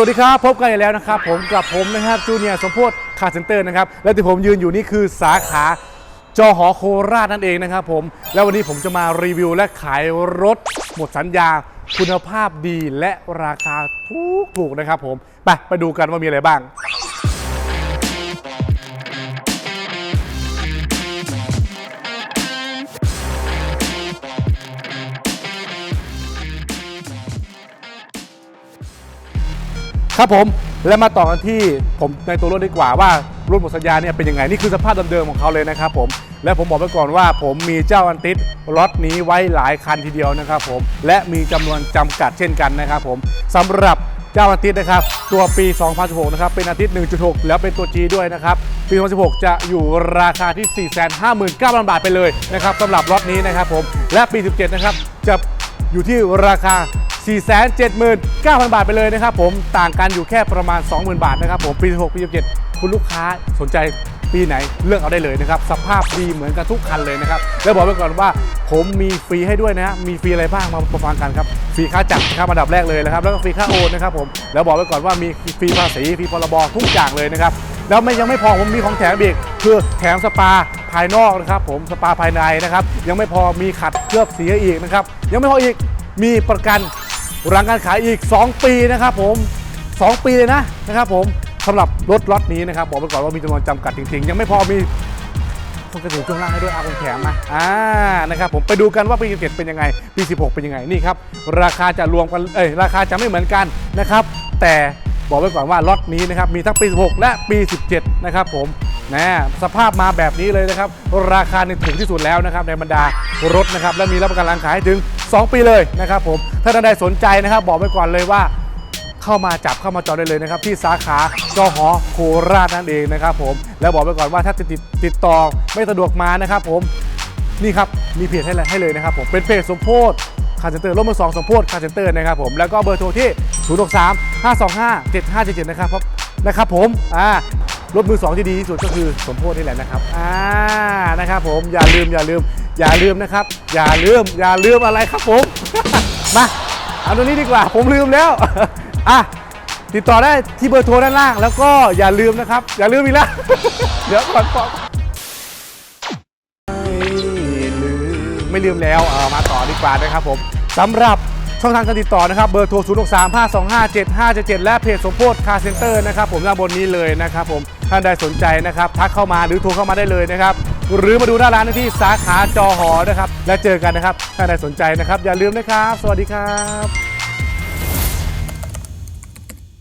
วัสดีครับ พบกันอีกแล้วนะครับ ผมกับผมนะครับจูเนียร์สมโพศคาร์เซนเตอร์นะครับ และที่ผมยืนอยู่นี่คือสาขาจอหอโคราชนั่นเองนะครับผม แล้ววันนี้ผมจะมารีวิวและขายรถ หมดสัญญา คุณภาพดีและราคาถูกถูกๆนะครับผม ไปไปดูกันว่ามีอะไรบ้าง ครับผมและมาต่อกันที่ผมในตัวรถดีกว่าว่ารุ่นหมดสัญญาเนี่ยเป็นยังไงนี่คือสภาพเดิมๆของเขาเลยนะครับผมและผมบอกไว้ก่อนว่า ผมมีเจ้าอันติสรถนี้ไว้หลายคันทีเดียวนะครับผมและมีจำนวนจำกัดเช่นกันนะครับผมสำหรับเจ้าอันติสนะครับ ตัวปี 2016 นะครับ เป็นอาทิตย์ 1.6 แล้วเป็นตัว G ด้วยนะครับ ปี 2016 จะอยู่ราคาที่ 459,000 บาทไปเลยนะครับสำหรับรถนี้นะครับผม และปี 17 นะครับ จะอยู่ที่ราคา 479,000 บาทไปเลยนะครับผมต่างกันอยู่แค่ประมาณ 20,000 บาทนะครับผมปี 16 ปี 17 คุณลูกค้าสนใจปีไหนเลือกเอาได้เลยนะครับสภาพดีเหมือนกันทุกคันเลยนะครับแล้วบอกไว้ก่อนว่าผมมีฟรีให้ด้วยนะฮะมีฟรีอะไรบ้างมาประฟังกันครับฟรีค่าจัดนะครับอันดับแรกเลยนะครับแล้วก็ฟรีค่าโอนนะครับผมแล้วบอกไว้ก่อนว่ามีฟรีภาษีฟรีพรบทุกอย่างเลยนะครับแล้วไม่ยังไม่พอผมมีของแถมอีกคือแถมสปาภายนอกนะครับ ผมสปาภายในนะครับ ยังไม่พอมีขัดเคลือบสีอีกนะครับยังไม่พออีกมีประกัน หลังการขายอีก 2 ปีนะครับผม 2 ปีเลยนะนะครับผมสำหรับรถล็อตนี้นะครับบอกไปก่อนว่ามีจำนวนจำกัดจริงๆ ยังไม่พอมีคนกระถิ่นช่วงล่างให้ด้วยอาคนแถมมาอ่านะครับผมไปดูกันว่าปี17เป็นยังไงปี 16 เป็นยังไงนี่ครับราคาจะรวมกันเอ้ยราคาจะไม่เหมือนกันนะครับ แต่บอกไว้ก่อนว่าล็อตนี้นะครับมีทั้งปี 16 และปี 17 นะครับผมนะสภาพมาแบบนี้เลยนะครับ ราคาในถึงที่สุดแล้วนะครับในบรรดารถนะครับและมีรับประกันหลังขายถึง 2 ปีเลยนะครับผม ถ้าท่านใดสนใจนะครับ บอกไว้ก่อนเลยว่าเข้ามาจับเข้ามาจองได้เลยนะครับ ที่สาขาจอหอโคราชนั่นเองนะครับผม แล้วบอกไว้ก่อนว่าถ้าติดติดต่อไม่สะดวกมานะครับผมนี่ครับมีเพจให้ให้เลยนะครับผมเป็นเพจสมโพธคาร์เซนเตอร์ร่วมมือสองสมโพธคาร์เซนเตอร์นะครับผมแล้วก็เบอร์โทรที่ 0 6 3 5 2 5 7 5 7 7นะครับครับนะครับผมอ่ารถมือสองที่ดีที่สุดก็คือสมโพธนี่แหละนะครับอ่านะครับผมอย่าลืมอย่าลืม อย่าลืมนะครับ อย่าลืม อย่าลืมอะไรครับผม มา เอาตรงนี้ดีกว่า ผมลืมแล้ว อะ ติดต่อได้ที่เบอร์โทรด้านล่าง แล้วก็อย่าลืมนะครับ อย่าลืมอีกแล้ว เดี๋ยวก่อนก่อนไม่ลืมไม่ลืมแล้ว เออมาต่อดีกว่านะครับผมสำหรับช่องทางการติดต่อนะครับเบอร์โทร 0 6 3 5 2 5 7 5 7 7 และเพจสมโพธิคาร์เซ็นเตอร์นะครับผมด้านบนนี้เลยนะครับผมท่านใดสนใจนะครับ ทักเข้ามาหรือโทรเข้ามาได้เลยนะครับ หรือมาดูหน้าร้านได้ที่สาขาจอหอนะครับ และเจอกันนะครับ ถ้านใดสนใจนะครับ อย่าลืมนะครับ สวัสดีครับ